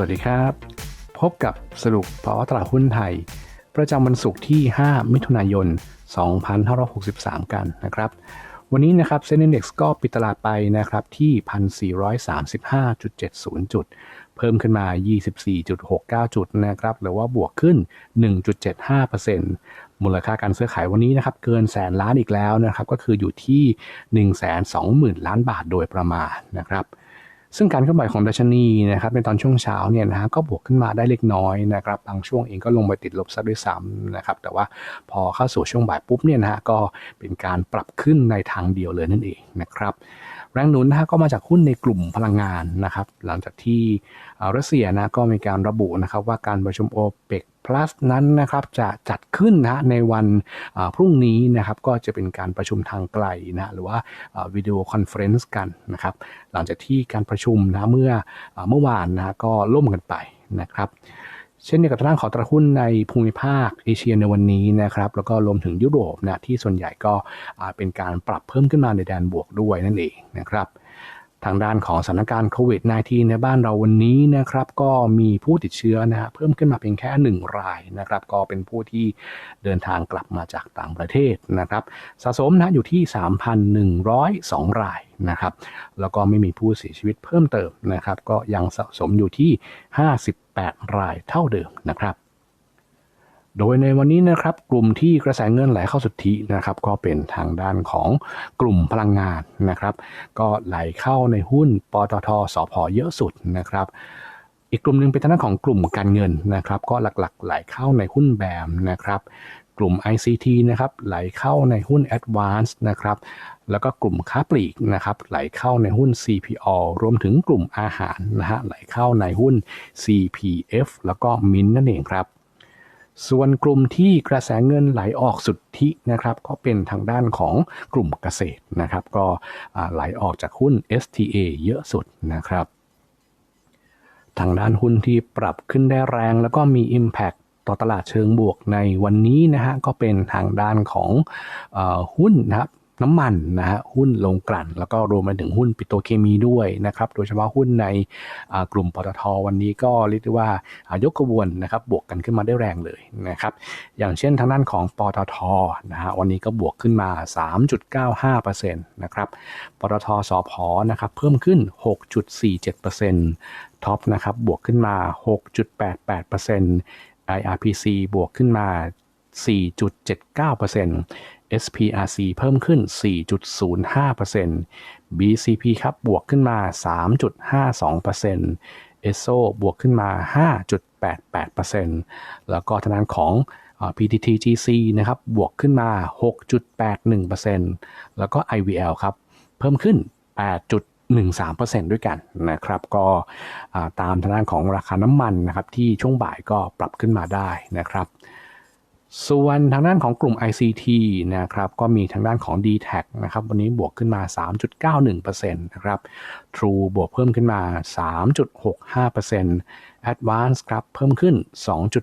วัสดีครับ พบกับสรุปภาวะตลาดหุ้นไทย ประจำวันศุกร์ที่ 5 มิถุนายน 2563 กันนะครับ วันนี้นะครับเซ็นดี x ก็ปิดตลาดไปนะครับที่ 1,435.70 จุด เพิ่มขึ้นมา 24.69 จุดนะครับหรือว่าบวกขึ้น 1.75%มูลค่าการซื้อขายวันนี้นะครับเกินแสนล้านอีกแล้วนะครับก็คืออยู่ที่ 120,000 ล้านบาทโดยประมาณนะครับ ซึ่งการเคลื่อนไหวของดัชนีนะครับในตอนช่วงเช้าเนี่ยนะฮะก็บวกขึ้นมาได้เล็กน้อยนะครับบางช่วงเองก็ลงไปติดลบซะด้วยซ้ำนะครับแต่ว่าพอเข้าสู่ช่วงบ่ายปุ๊บเนี่ยนะฮะก็เป็นการปรับขึ้นในทางเดียวเลยนั่นเองนะครับแรงหนุนนะฮะก็มาจากหุ้นในกลุ่มพลังงานนะครับหลังจากที่รัสเซียนะก็มีการระบุนะครับว่าการประชุมโอเปก plus นั้นนะครับจะจัดขึ้นนะในวันพรุ่งนี้นะครับก็จะเป็นการประชุมทางไกลนะหรือว่าวิดีโอคอนเฟรนซ์กันนะครับหลังจากที่การประชุมนะเมื่อเมื่อวานนะก็ล่มกันไปนะครับเช่นเดียวกับทางของตลาดหุ้นในภูมิภาคเอเชียในวันนี้นะครับแล้วก็รวมถึงยุโรปนะที่ส่วนใหญ่ก็เป็นการปรับเพิ่มขึ้นมาในแดนบวกด้วยนั่นเองนะครับ ทางด้านของสถานการณ์โควิด -19 ในบ้านเราวันนี้นะครับ ก็มีผู้ติดเชื้อนะฮะเพิ่มขึ้นมาเพียงแค่ 1 รายนะครับ ก็เป็นผู้ที่เดินทางกลับมาจากต่างประเทศนะครับ สะสมนะอยู่ที่ 3,102 รายนะครับ แล้วก็ไม่มีผู้เสียชีวิตเพิ่มเติมนะครับ ก็ยังสะสมอยู่ที่ 58 รายเท่าเดิมนะครับ โดยในวันนี้นะครับกลุ่มที่กระแสเงินไหลเข้าสุทธินะครับก็เป็นทางด้านของกลุ่มพลังงานนะครับ ก็ไหลเข้าในหุ้นปตทสพเยอะสุดนะครับอีกกลุ่มหนึ่งเป็นทางด้านของกลุ่มการเงินนะครับ ก็หลักๆ ไหลเข้าในหุ้นแบมนะครับกลุ่ม ICT นะครับไหลเข้าในหุ้น Advance นะครับแล้วก็กลุ่มค้าปลีกนะครับไหลเข้าในหุ้น CPO รวมถึงกลุ่มอาหารนะฮะไหลเข้าในหุ้น CPF แล้วก็มินนั่นเองครับ ส่วนกลุ่มที่กระแสเงินไหลออกสุทธินะครับก็เป็นทางด้านของกลุ่มเกษตรนะครับ ก็ไหลออกจากหุ้น STA เยอะสุดนะครับ ทางด้านหุ้นที่ปรับขึ้นได้แรงแล้วก็มี Impact ต่อตลาดเชิงบวกในวันนี้นะฮะก็เป็นทางด้านของอหุ้นนะครับ น้ำมันนะฮะหุ้นลงกลั่น แล้วก็รวมไปถึงหุ้นปิโตเคมีด้วยนะครับโดยเฉพาะหุ้นในกลุ่มปตทวันนี้ก็เรียกได้ว่ายกกระบวนนะครับบวกกันขึ้นมาได้แรงเลยนะครับอย่างเช่นทางด้านของปตทนะฮะวันนี้ก็บวกขึ้นมา 3.95%นะครับปตทสพนะครับเพิ่มขึ้น 6.47%ท็อปนะครับบวกขึ้นมา 6.88% IRPC บวกขึ้นมา 4.79% SPRC เพิ่มขึ้น 4.05% BCP ครับบวกขึ้นมา 3.52% ESO บวกขึ้นมา 5.88%แล้วก็ทางด้านของ PTTGC นะครับ บวกขึ้นมา 6.81%แล้วก็ IVL ครับ เพิ่มขึ้น 8.13%ด้วยกันนะครับ ก็ตามทางด้านของราคาน้ำมันนะครับ ที่ช่วงบ่ายก็ปรับขึ้นมาได้นะครับ ส่วนทางด้านของกลุ่ม ICT นะครับก็มีทางด้านของ d t แทนะครับวันนี้บวกขึ้นมา 3.91%นะครับ True บวกเพิ่มขึ้นมา 3.65% Advance ครับเพิ่มขึ้น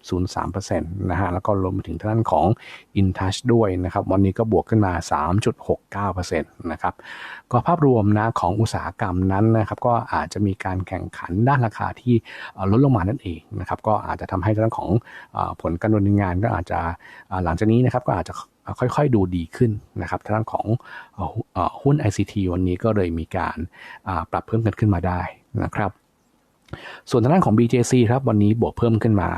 2.03%นะฮะแล้วก็รวมไปถึงทางด้านของ InTouch ด้วยนะครับวันนี้ก็บวกขึ้นมา 3.69%นะครับก็ภาพรวมนะของอุตสาหกรรมนั้นนะครับก็อาจจะมีการแข่งขันด้านราคาที่ลดลงมานั่นเองนะครับก็อาจจะทำให้เรื่องของผลการดำเนินงานก็อาจจะหลังจากนี้นะครับก็อาจจะค่อยๆ ดูดีขึ้นนะครับทางด้านของหุ้น ICT วันนี้ก็เลยมีการปรับเพิ่มกันขึ้นมาได้นะครับ ส่วนทางด้านของ BJC ครับวันนี้บวกเพิ่มขึ้นมา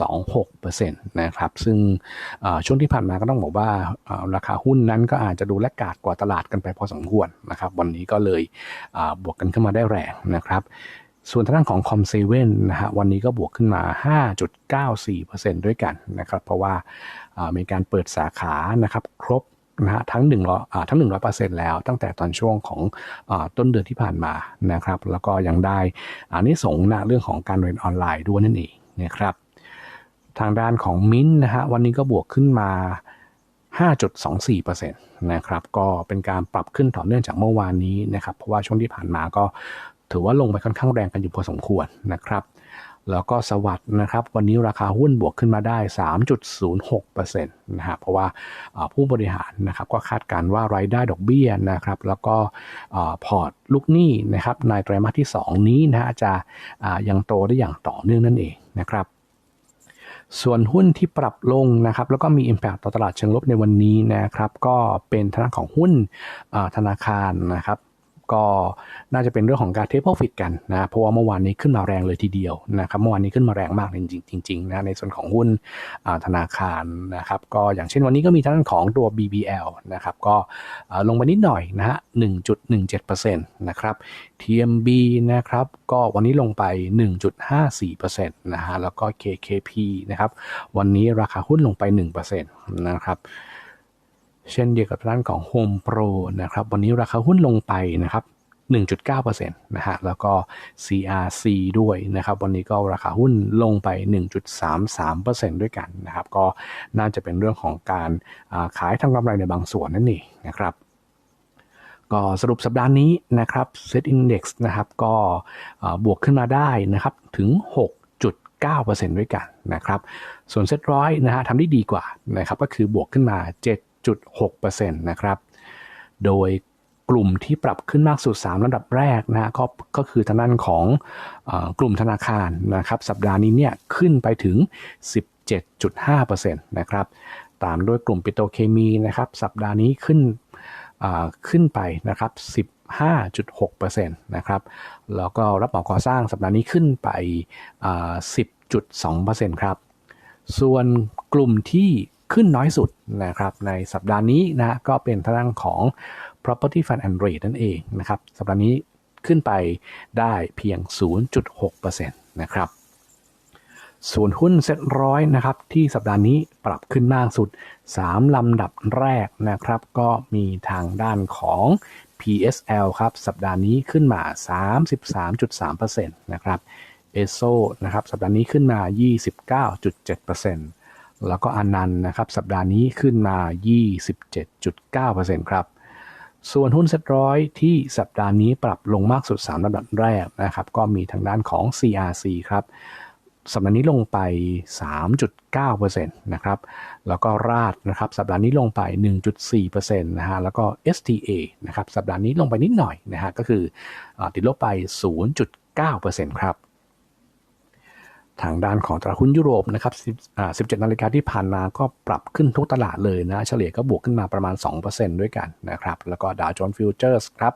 5.26%นะครับซึ่งช่วงที่ผ่านมาก็ต้องบอกว่าราคาหุ้นนั้นก็อาจจะดูแลกาดกว่าตลาดกันไปพอสมควรนะครับวันนี้ก็เลยบวกกันขึ้นมาได้แรงนะครับส่วนทางด้านของคอมเซเว่นนะฮะวันนี้ก็บวกขึ้นมา 5.94%ด้วยกันนะครับเพราะว่ามีการเปิดสาขานะครับครบ นะฮะทั้ง1ร้อยทั้ง 100%เปแล้วตั้งแต่ตอนช่วงของอต้นเดือนที่ผ่านมานะครับ แล้วก็ยังได้อานิสงส์นะเรื่องของการเรียนออนไลน์ด้วยนั่นเองนะครับ ทางด้านของมิ้นนะฮะวันนี้ก็บวกขึ้นมา 5.24%นะครับ ก็เป็นการปรับขึ้นต่อเนื่องจากเมื่อวานนี้นะครับ เพราะว่าช่วงที่ผ่านมาก็ถือว่าลงไปค่อนข้างแรงกันอยู่พอสมควรนะครับ แล้วก็สวัสด์นะครับ วันนี้ราคาหุ้นบวกขึ้นมาได้ 3.06%นะฮะเพราะว่าผู้บริหารนะครับก็คาดการณ์ว่ารายได้ดอกเบี้ยนะครับ แล้วก็ผ่อพอร์ตลูกหนี้นะครับในไตรมาสที่ 2 นี้นะฮะจะยังโตได้อย่างต่อเนื่องนั่นเองนะครับส่วนหุ้นที่ปรับลงนะครับ แล้วก็มี Impact ต่อตลาดเชิงลบในวันนี้นะครับ ก็เป็นทางด้านของหุ้นธนาคารนะครับ ก็น่าจะเป็นเรื่องของการเทคโปรฟิตกันนะเพราะว่าเมื่อวานนี้ขึ้นมาแรงเลยทีเดียวนะครับเมื่อวานนี้ขึ้นมาแรงมากจริงๆจริงๆนะในส่วนของหุ้นธนาคารนะครับก็อย่างเช่นวันนี้ก็มีทางด้านของตัว BBL นะครับก็ลงไปนิดหน่อยนะฮะ1.17%นะครับ TMB นะครับก็วันนี้ลงไป 1.54%นะฮะแล้วก็ KKP นะครับวันนี้ราคาหุ้นลงไป 1%นะครับ เช่นเดียวกับด้านของ Home Pro นะครับ วันนี้ราคาหุ้นลงไปนะครับ 1.9%นะฮะ แล้วก็ CRC ด้วยนะครับ วันนี้ก็ราคาหุ้นลงไป 1.33%ด้วยกันนะครับ ก็น่าจะเป็นเรื่องของการาขายทำกำไรในบางส่วนนั่นเองนะครับก็สรุปสัปดาห์นี้นะครับ Set Index นะครับก็บวกขึ้นมาได้นะครับถึง 6.9%ด้วยกันนะครับ ส่วนเซ็ตร้อยนะฮะทำได้ดีกว่านะครับก็คือบวกขึ้นมา 7.6%นะครับ โดยกลุ่มที่ปรับขึ้นมากสุด3ระดับแรกนะก็ก็คือทางด้านของอกลุ่มธนาคารนะครับสัปดาห์นี้เนี่ยขึ้นไปถึง 17.5%นะครับตามด้วยกลุ่มปิโตเคมีนะครับสัปดาห์นี้ขึ้นขึ้นไปนะครับ 15.6%นะครับแล้วก็รับเหมาก่อสร้างสัปดาห์นี้ขึ้นไปอ่า10.2%ครับส่วนกลุ่มที่ ขึ้นน้อยสุดนะครับในสัปดาห์นี้นะก็เป็นทางด้านของ property fund and rate นั่นเองนะครับสัปดาห์นี้ขึ้นไปได้เพียง 0.6%นะครับส่วนหุ้นเซ็ตร้อยนะครับที่สัปดาห์นี้ปรับขึ้นมากสุด 3 ลำดับแรกนะครับก็มีทางด้านของ PSL ครับสัปดาห์นี้ขึ้นมา 33.3%นะครับเอโซนะครับสัปดาห์นี้ขึ้นมา 29.7% แล้วก็อนันต์นะครับสัปดาห์นี้ขึ้นมา 27.9%ครับ ส่วนหุ้นเซ็ตร้อยที่สัปดาห์นี้ปรับลงมากสุด 3ลำดับแรกนะครับ ก็มีทางด้านของ CRC ครับสัปดาห์นี้ลงไป 3.9%นะครับ แล้วก็ราดนะครับ สัปดาห์นี้ลงไป 1.4%นะฮะ แล้วก็ STA นะครับ สัปดาห์นี้ลงไปนิดหน่อยนะฮะ ก็คืออติดลบไป 0.9%ครับ ทางด้านของตลาดหุ้นยุโรปนะครับ17 นาฬิกาที่ผ่านมาก็ปรับขึ้นทุกตลาดเลยนะ เฉลี่ยก็บวกขึ้นมาประมาณ 2%ด้วยกันนะครับ แล้วก็ดาวโจนส์ฟิวเจอร์สครับ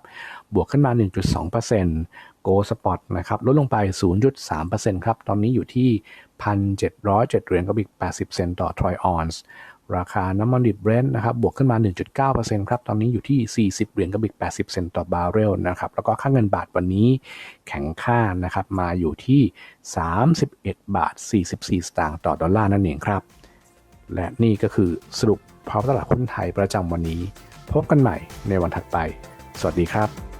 บวกขึ้นมา 1.2%โกลสปอตนะครับ ลดลงไป 0.3%ครับ ตอนนี้อยู่ที่ 1,707 เหรียญกับอีก 80 เซนต์ต่อทรอยออนซ์ ราคาน้ำมันดิบเบรนท์นะครับบวกขึ้นมา 1.9%ครับตอนนี้อยู่ที่ 40 เหรียญกับอีก 80 เซนต์ต่อบาร์เรลนะครับแล้วก็ค่าเงินบาทวันนี้แข็งค่านะครับมาอยู่ที่ 31 บาท 44 สตางค์ต่อดอลลาร์นั่นเองครับ และนี่ก็คือสรุปภาวะตลาดหุ้นไทยประจำวันนี้ พบกันใหม่ในวันถัดไป สวัสดีครับ